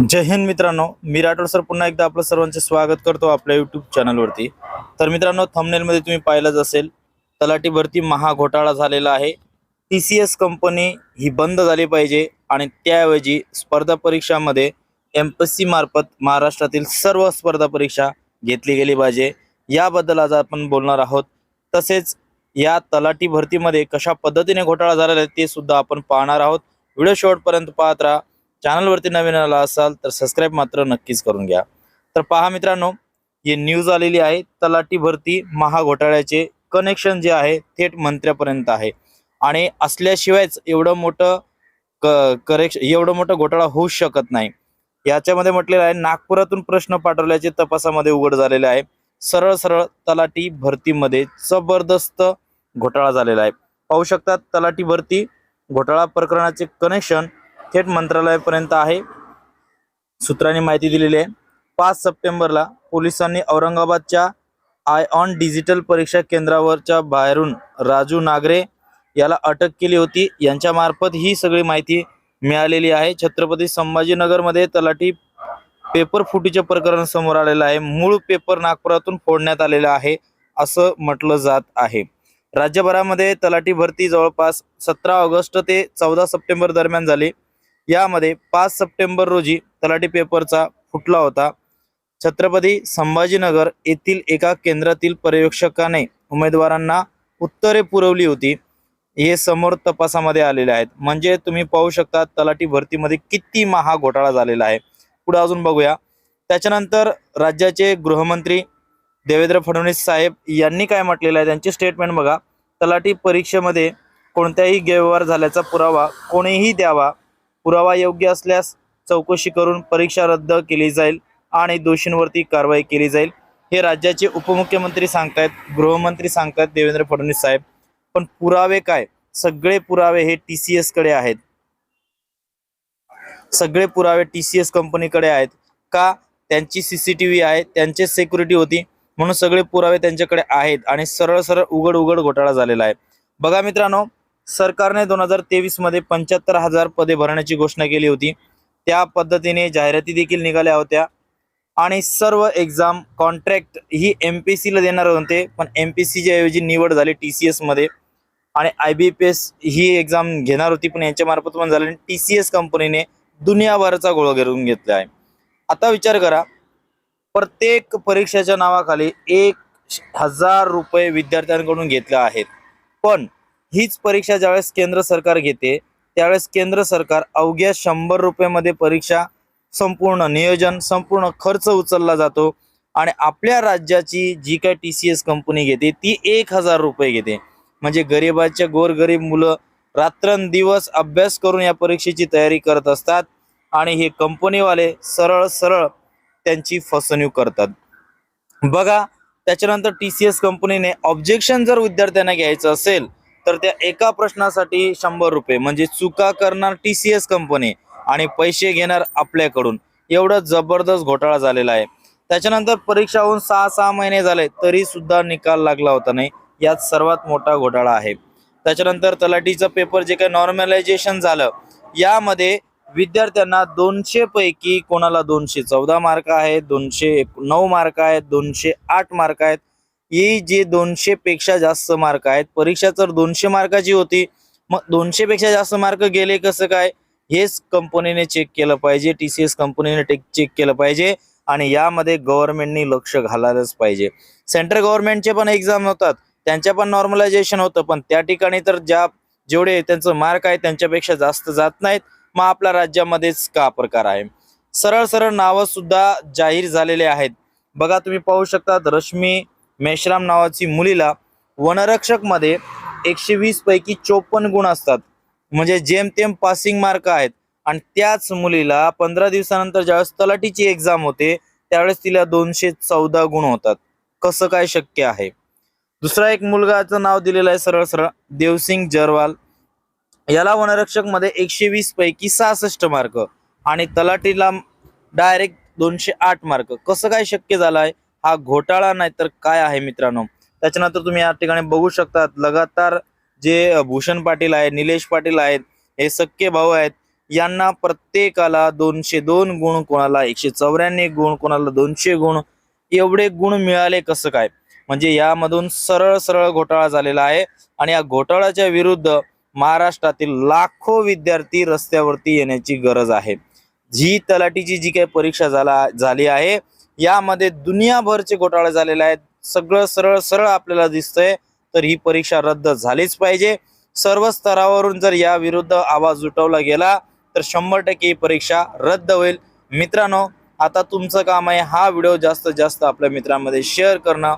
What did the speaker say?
जय हिंद मित्रांनो मी राठोड सर पुन्हा एकदा आपलं सर्वांचे स्वागत करतो आपल्या यूट्यूब चॅनलवरती तर मित्रांनो थंबनेलमध्ये तुम्ही पाहिलंच असेल तलाठी भरती महाघोटाळा झालेला आहे. टी सी एस कंपनी ही बंद झाली पाहिजे आणि त्याऐवजी स्पर्धा परीक्षामध्ये एम पी सी मार्फत महाराष्ट्रातील सर्व स्पर्धा परीक्षा घेतली गेली पाहिजे. याबद्दल आज आपण बोलणार आहोत. तसेच या तलाठी भरतीमध्ये कशा पद्धतीने घोटाळा झालेला आहे ते सुद्धा आपण पाहणार आहोत. व्हिडिओ शेवटपर्यंत पाहत राहा. चॅनलवरती नवीन आला असाल तर सबस्क्राईब मात्र नक्कीच करून घ्या. तर पहा मित्रांनो ही न्यूज आलेली आहे. तलाठी भरती महाघोटाळ्याचे कनेक्शन जे आहे थेट मंत्र्यापर्यंत आहे. आणि असल्याशिवायच एवढं मोठं क करेक्शन एवढं मोठं घोटाळा होऊ शकत नाही. याच्यामध्ये म्हटलेलं आहे नागपुरातून प्रश्न पाठवल्याचे तपासामध्ये उघड झालेले आहे. सरळ सरळ तलाठी भरतीमध्ये जबरदस्त घोटाळा झालेला आहे. पाहू शकतात तलाठी भरती घोटाळा प्रकरणाचे कनेक्शन थेट मंत्रालयापर्यंत आहे. सूत्रांनी माहिती दिलेली आहे. पाच सप्टेंबरला पोलिसांनी औरंगाबादच्या आय ऑन डिजिटल परीक्षा केंद्रावरच्या बाहेरून राजू नागरे याला अटक केली होती. यांच्या मार्फत ही सगळी माहिती मिळालेली आहे. छत्रपती संभाजीनगरमध्ये तलाठी पेपर फुटीचे प्रकरण समोर आलेलं आहे. मूळ पेपर नागपुरातून फोडण्यात आलेलं आहे असं म्हटलं जात आहे. राज्यभरामध्ये तलाठी भरती जवळपास सतरा ऑगस्ट ते चौदा सप्टेंबर दरम्यान झाली. यामध्ये पाच सप्टेंबर रोजी तलाठी पेपरचा फुटला होता. छत्रपती संभाजीनगर येथील एका केंद्रातील पर्यवेक्षकाने उमेदवारांना उत्तरे पुरवली होती. हे समोर तपासामध्ये आलेले आहेत. म्हणजे तुम्ही पाहू शकता तलाठी भरतीमध्ये किती महा घोटाळा झालेला आहे. पुढे अजून बघूया. त्याच्यानंतर राज्याचे गृहमंत्री देवेंद्र फडणवीस साहेब यांनी काय म्हटलेलं आहे त्यांचे स्टेटमेंट बघा. तलाठी परीक्षेमध्ये कोणत्याही गैरव्यवहार झाल्याचा पुरावा कोणीही द्यावा पुरावा योग्य असल्यास चौकशी करून परीक्षा रद्द केली जाईल आणि दोषींवरती कारवाई केली जाईल. हे राज्याचे उपमुख्यमंत्री सांगतायत गृहमंत्री सांगतायत देवेंद्र फडणवीस साहेब. पण पुरावे काय? सगळे पुरावे हे टी सी एसकडे आहेत. सगळे पुरावे टी सी एस कंपनीकडे आहेत. का? त्यांची सीसीटीव्ही आहे त्यांचे सिक्युरिटी होती. म्हणून सगळे पुरावे त्यांच्याकडे आहेत आणि सरळ सरळ उघड उघड घोटाळा झालेला आहे. बघा मित्रांनो सरकारने दोन हजार तेवीसमध्ये पंच्याहत्तर हजार पदे भरण्याची घोषणा केली होती. त्या पद्धतीने जाहिराती देखील निघाल्या होत्या. आणि सर्व एक्झाम कॉन्ट्रॅक्ट ही एम पी सीला देणार होते. पण एम पी सीच्या ऐवजी निवड झाली टी सी एसमध्ये आणि आय बी पी एस ही एक्झाम घेणार होती पण यांच्यामार्फत पण पण झाली. टी सी एस कंपनीने दुनियाभरचा गोळा घेऊन घेतला आहे. आता विचार करा प्रत्येक परीक्षेच्या नावाखाली एक हजार रुपये विद्यार्थ्यांकडून घेतले आहेत. पण हीच परीक्षा ज्यावेळेस केंद्र सरकार घेते त्यावेळेस केंद्र सरकार अवघ्या शंभर रुपयामध्ये परीक्षा संपूर्ण नियोजन संपूर्ण खर्च उचलला जातो आणि आपल्या राज्याची जी काय टी सी एस कंपनी घेते ती एक हजार रुपये घेते. म्हणजे गरिबाच्या गोरगरीब मुलं रात्रंदिवस अभ्यास करून या परीक्षेची तयारी करत असतात आणि हे कंपनीवाले सरळ सरळ त्यांची फसवणूक करतात. बघा त्याच्यानंतर टी सी एस कंपनीने ऑब्जेक्शन जर विद्यार्थ्यांना घ्यायचं असेल तर त्या एका प्रश्नासाठी शंभर रुपये म्हणजे चुका करणार टी सी एस कंपनी आणि पैसे घेणार आपल्याकडून. एवढं जबरदस्त घोटाळा झालेला आहे. त्याच्यानंतर परीक्षा होऊन सहा सहा महिने झाले तरी सुद्धा निकाल लागला होता नाही. यात सर्वात मोठा घोटाळा आहे. त्याच्यानंतर तलाठीचं पेपर जे काही नॉर्मलायझेशन झालं यामध्ये विद्यार्थ्यांना दोनशे पैकी कोणाला दोनशे चौदा मार्क आहेत दोनशे एक- नऊ मार्क आहेत दोनशे आठ मार्क आहेत ही जे दोनशे पेक्षा जास्त मार्क आहेत परीक्षा तर दोनशे मार्काची होती. मग दोनशे पेक्षा जास्त मार्क गेले कसं काय? हेच कंपनीने चेक केलं पाहिजे टी सी एस कंपनीने टेक चेक केलं पाहिजे आणि यामध्ये गव्हर्नमेंटनी लक्ष घालायलाच पाहिजे. सेंट्रल गव्हर्नमेंटचे पण एक्झाम होतात त्यांच्या पण नॉर्मलायझेशन होतं पण त्या ठिकाणी तर ज्या जेवढे त्यांचं मार्क आहे त्यांच्यापेक्षा जास्त जात नाहीत. मग आपल्या राज्यामध्येच का प्रकार आहे? सरळ सरळ नावं सुद्धा जाहीर झालेले आहेत. बघा तुम्ही पाहू शकता रश्मी मेश्राम नावाची मुलीला वनरक्षकमध्ये एकशे वीस पैकी चोपन्न गुण असतात. म्हणजे जेमतेम पासिंग मार्क आहेत. आणि त्याच मुलीला पंधरा दिवसानंतर ज्यावेळेस तलाठीची एक्झाम होते त्यावेळेस तिला दोनशे चौदा गुण होतात. कसं काय शक्य आहे? दुसरा एक मुलगाचं नाव दिलेलं आहे सरळ सरळ देवसिंग जरवाल. याला वनरक्षकमध्ये एकशे वीस पैकी सहासष्ट मार्क आणि तलाठीला डायरेक्ट दोनशे आठ मार्क कसं काय शक्य झालं आहे? हा घोटाळा नाही तर काय आहे मित्रांनो? त्याच्यानंतर तुम्ही या ठिकाणी बघू शकतात लगातार जे भूषण पाटील आहेत निलेश पाटील आहेत हे सक्के भाऊ आहेत यांना प्रत्येकाला दोनशे दोन गुण कोणाला एकशे चौऱ्याण्णव गुण कोणाला दोनशे गुण एवढे गुण मिळाले कसं काय? म्हणजे यामधून सरळ सरळ घोटाळा झालेला आहे आणि या घोटाळ्याच्या विरुद्ध महाराष्ट्रातील लाखो विद्यार्थी रस्त्यावरती येण्याची गरज आहे. जी तलाठीची जी काही परीक्षा झाला झाली आहे यामध्ये दुनियाभरचे घोटाळे झालेले आहेत. सगळं सरळ सरळ आपल्याला दिसतंय तर ही परीक्षा रद्द झालीच पाहिजे. सर्व स्तरावरून जर या विरुद्ध आवाज उठवला गेला तर शंभर टक्के ही परीक्षा रद्द होईल. मित्रांनो आता तुमचं काम आहे हा व्हिडिओ जास्तीत जास्त आपल्या मित्रांमध्ये शेअर करणं.